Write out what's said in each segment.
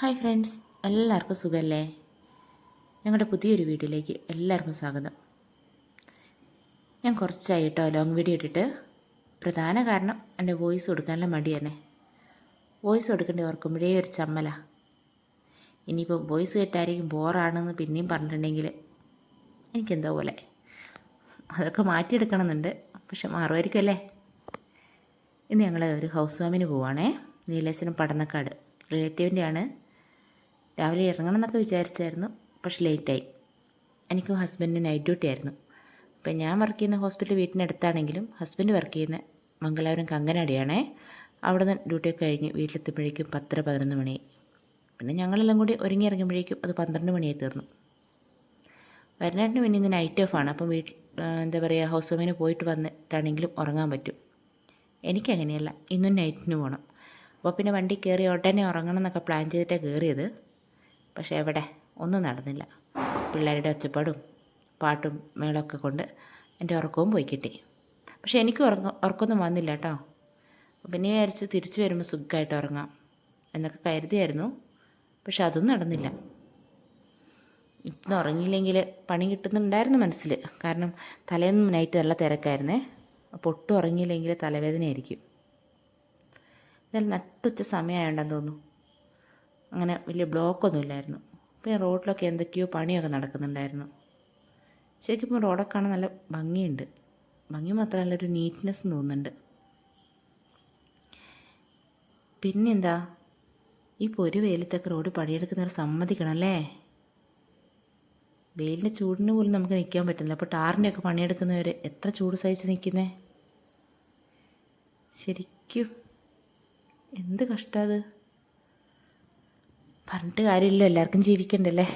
Hi friends എല്ലാവർക്കും സുഖമല്ലേ? ഞങ്ങളുടെ പുതിയൊരു വീഡിയോയിലേക്ക് എല്ലാവർക്കും സ്വാഗതം. ഞാൻ കുറച്ചായി കേട്ടോ ലോങ് വീഡിയോ ഇട്ടിട്ട്. പ്രധാന കാരണം എന്റെ വോയിസ് കൊടുക്കാനുള്ള മടി തന്നെ വോയിസ് കൊടുക്കേണ്ടി ഓർക്കുമ്പോഴേ ഒരു ചമ്മല. ഇനിയിപ്പോൾ വോയിസ് കേട്ടായിരിക്കും ബോറാണെന്ന് പിന്നെയും പറഞ്ഞിട്ടുണ്ടെങ്കിൽ എനിക്കെന്തോ പോലെ. അതൊക്കെ മാറ്റിയെടുക്കണമെന്നുണ്ട് പക്ഷെ മാറുമായിരിക്കും അല്ലേ? ഇന്ന് ഞങ്ങൾ ഒരു ഹൗസ് വാമിന് പോവുകയാണേ നീലേശ്വരം പടന്നക്കാട്. റിലേറ്റീവിന്റെയാണ്. രാവിലെ ഇറങ്ങണം എന്നൊക്കെ വിചാരിച്ചായിരുന്നു പക്ഷെ ലേറ്റായി. എനിക്ക് ഹസ്ബൻഡിന് നൈറ്റ് ഡ്യൂട്ടി ആയിരുന്നു. അപ്പം ഞാൻ വർക്ക് ചെയ്യുന്ന ഹോസ്പിറ്റൽ വീട്ടിനടുത്താണെങ്കിലും ഹസ്ബൻഡ് വർക്ക് ചെയ്യുന്ന മംഗലാപുരം കങ്കനാടിയാണേ. അവിടെ നിന്ന് ഡ്യൂട്ടിയൊക്കെ കഴിഞ്ഞ് വീട്ടിലെത്തുമ്പോഴേക്കും പത്തര പതിനൊന്ന് മണി. പിന്നെ ഞങ്ങളെല്ലാം കൂടി ഒരുങ്ങി ഇറങ്ങുമ്പോഴേക്കും അത് പന്ത്രണ്ട് മണിയായി തീർന്നു. വരുന്നേട്ടിന് പിന്നെ ഇന്ന് നൈറ്റ് ഓഫ് ആണ്. അപ്പം വീട്ടിൽ എന്താ പറയുക ഹൗസ് വാമിന് പോയിട്ട് വന്നിട്ടാണെങ്കിലും ഉറങ്ങാൻ പറ്റും. എനിക്കങ്ങനെയല്ല ഇന്നും നൈറ്റിന് പോകണം അപ്പോൾ പിന്നെ വണ്ടി കയറി ഉടനെ ഉറങ്ങണം എന്നൊക്കെ പ്ലാൻ ചെയ്തിട്ടാണ് കയറിയത്. പക്ഷേ എവിടെ? ഒന്നും നടന്നില്ല. പിള്ളേരുടെ ഒച്ചപ്പാടും പാട്ടും മേളമൊക്കെ കൊണ്ട് എന്റെ ഉറക്കവും പോയി കിട്ടി. പക്ഷേ എനിക്ക് ഉറങ്ങ ഉറക്കമൊന്നും വന്നില്ല കേട്ടോ. പിന്നെ വിചാരിച്ചു തിരിച്ചു വരുമ്പോൾ സുഖമായിട്ട് ഉറങ്ങാം എന്നൊക്കെ കരുതിയായിരുന്നു. പക്ഷെ അതൊന്നും നടന്നില്ല. ഇന്ന് ഉറങ്ങിയില്ലെങ്കിൽ പണി കിട്ടുന്നുണ്ടായിരുന്നു മനസ്സിൽ. കാരണം തലേന്ന് നൈറ്റ് നല്ല തിരക്കായിരുന്നേ. അപ്പോൾ ഒട്ടും ഉറങ്ങിയില്ലെങ്കിൽ തലവേദനയായിരിക്കും. എന്നാൽ നട്ടുച്ച സമയമായുണ്ടെന്ന് തോന്നുന്നു. അങ്ങനെ വലിയ ബ്ലോക്കൊന്നും ഇല്ലായിരുന്നു. പിന്നെ റോഡിലൊക്കെ എന്തൊക്കെയോ പണിയൊക്കെ നടക്കുന്നുണ്ടായിരുന്നു. ശരിക്കും റോഡൊക്കെ കാണാൻ നല്ല ഭംഗിയുണ്ട്. ഭംഗി മാത്രമല്ല ഒരു നീറ്റ്നെസ് തോന്നുന്നുണ്ട്. പിന്നെന്താ? ഈ പൊരു വെയിലത്തൊക്കെ റോഡ് പണിയെടുക്കുന്നവർ സമ്മതിക്കണം അല്ലേ? വെയിലിന്റെ ചൂടിന് പോലും നമുക്ക് നിൽക്കാൻ പറ്റുന്നില്ല. അപ്പോൾ ടാറിന്റെയൊക്കെ പണിയെടുക്കുന്നവർ എത്ര ചൂട് സഹിച്ച് നിൽക്കുന്നേ ശരിക്കും എന്ത് കഷ്ടത് പറഞ്ഞിട്ട് കാര്യമില്ലല്ലോ എല്ലാവർക്കും ജീവിക്കണ്ടല്ലേ?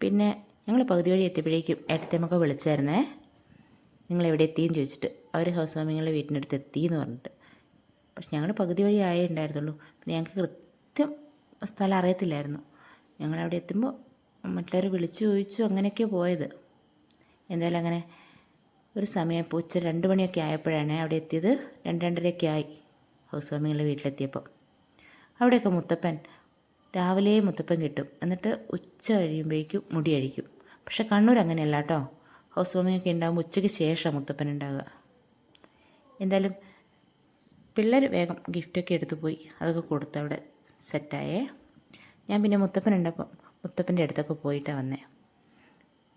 പിന്നെ ഞങ്ങൾ പകുതി വഴി എത്തിയപ്പോഴേക്കും ഏട്ടത്തേമൊക്കെ വിളിച്ചായിരുന്നേ. നിങ്ങൾ എവിടെ എത്തിയെന്ന് ചോദിച്ചിട്ട് അവർ ഹൗസ് വാമിങ്ങളുടെ വീട്ടിനടുത്ത് എത്തി എന്ന് പറഞ്ഞിട്ട്. പക്ഷെ ഞങ്ങൾ പകുതി വഴി ആയേ ഉണ്ടായിരുന്നുള്ളൂ. പിന്നെ ഞങ്ങൾക്ക് കൃത്യം സ്ഥലം അറിയത്തില്ലായിരുന്നു. ഞങ്ങളവിടെ എത്തുമ്പോൾ മറ്റുള്ളവർ വിളിച്ചു ചോദിച്ചു അങ്ങനെയൊക്കെ പോയത്. എന്തായാലും അങ്ങനെ ഒരു സമയം ഇപ്പോൾ ഉച്ച രണ്ട് മണിയൊക്കെ ആയപ്പോഴാണ് അവിടെ എത്തിയത്. രണ്ട് രണ്ടരയൊക്കെ ആയി ഹൗസ് വാമിങ്ങളുടെ വീട്ടിലെത്തിയപ്പോൾ അവിടെയൊക്കെ മുത്തപ്പൻ. രാവിലെ മുത്തപ്പൻ കിട്ടും. എന്നിട്ട് ഉച്ച കഴിയുമ്പോഴേക്കും മുടി അഴിക്കും. പക്ഷെ കണ്ണൂർ അങ്ങനെയല്ല കേട്ടോ. ഹൗസ് വാമിങ്ങൊക്കെ ഉണ്ടാകുമ്പോൾ ഉച്ചയ്ക്ക് ശേഷം മുത്തപ്പൻ ഉണ്ടാകുക എന്തായാലും പിള്ളേർ വേഗം ഗിഫ്റ്റൊക്കെ എടുത്തു പോയി. അതൊക്കെ കൊടുത്ത് അവിടെ സെറ്റായേ ഞാൻ പിന്നെ മുത്തപ്പൻ ഉണ്ടപ്പം മുത്തപ്പന്റെ അടുത്തൊക്കെ പോയിട്ടാണ് വന്നേ.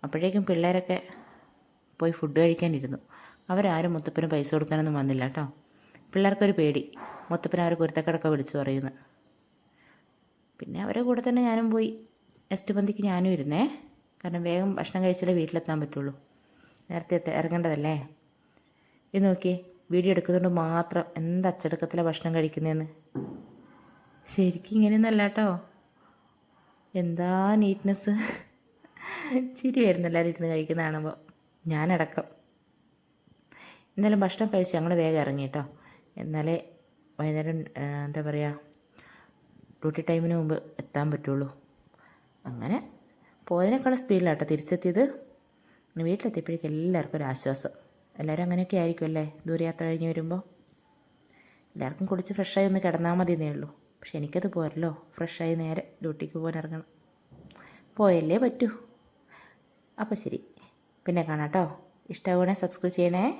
അപ്പോഴേക്കും പിള്ളേരൊക്കെ പോയി ഫുഡ് കഴിക്കാനിരുന്നു. അവരാരും മുത്തപ്പന് പൈസ കൊടുക്കാനൊന്നും വന്നില്ല കേട്ടോ. പിള്ളേർക്കൊരു പേടി. മുത്തപ്പൻ അവരെ കുരുത്തക്കടൊക്കെ വിളിച്ചു പറയുന്നു. പിന്നെ അവരുടെ കൂടെ തന്നെ ഞാനും പോയി നെക്സ്റ്റ് പന്തിക്ക് ഞാനും ഇരുന്നേ. കാരണം വേഗം ഭക്ഷണം കഴിച്ചാലേ വീട്ടിലെത്താൻ പറ്റുള്ളൂ. നേരത്തെ ഇറങ്ങേണ്ടതല്ലേ? ഇത് നോക്കി വീഡിയോ എടുക്കുന്നതുകൊണ്ട് മാത്രം എന്ത് അച്ചടക്കത്തിലെ ഭക്ഷണം കഴിക്കുന്നതെന്ന് ശരിക്കും ഇങ്ങനെയൊന്നല്ല കേട്ടോ. എന്താ നീറ്റ്നെസ് ചിരി വരുന്നു എല്ലാവരും ഇരുന്ന് കഴിക്കുന്ന കാണുമ്പോൾ ഞാനടക്കം. എന്നാലും ഭക്ഷണം കഴിച്ച് ഞങ്ങൾ വേഗം ഇറങ്ങി കേട്ടോ. എന്നാലേ വൈകുന്നേരം എന്താ പറയുക ഡ്യൂട്ടി ടൈമിന് മുമ്പ് എത്താൻ പറ്റുള്ളൂ. അങ്ങനെ പോയതിനേക്കാളും സ്പീഡിലാട്ടോ തിരിച്ചെത്തിയത്. പിന്നെ വീട്ടിലെത്തിയപ്പോഴേക്കും എല്ലാവർക്കും ഒരു ആശ്വാസം. എല്ലാവരും അങ്ങനെയൊക്കെ ആയിരിക്കും അല്ലേ ദൂരയാത്ര കഴിഞ്ഞ് വരുമ്പോൾ. എല്ലാവർക്കും കുടിച്ച് ഫ്രഷായി ഒന്ന് കിടന്നാൽ മതി എന്നേ ഉള്ളൂ. പക്ഷെ എനിക്കത് പോരല്ലോ. ഫ്രഷായി നേരെ ഡ്യൂട്ടിക്ക് പോകാൻ ഇറങ്ങണം. പോയല്ലേ പറ്റൂ. അപ്പോൾ ശരി. പിന്നെ കാണാം കേട്ടോ. ഇഷ്ടമാവുകയാണെങ്കിൽ സബ്സ്ക്രൈബ് ചെയ്യണേ.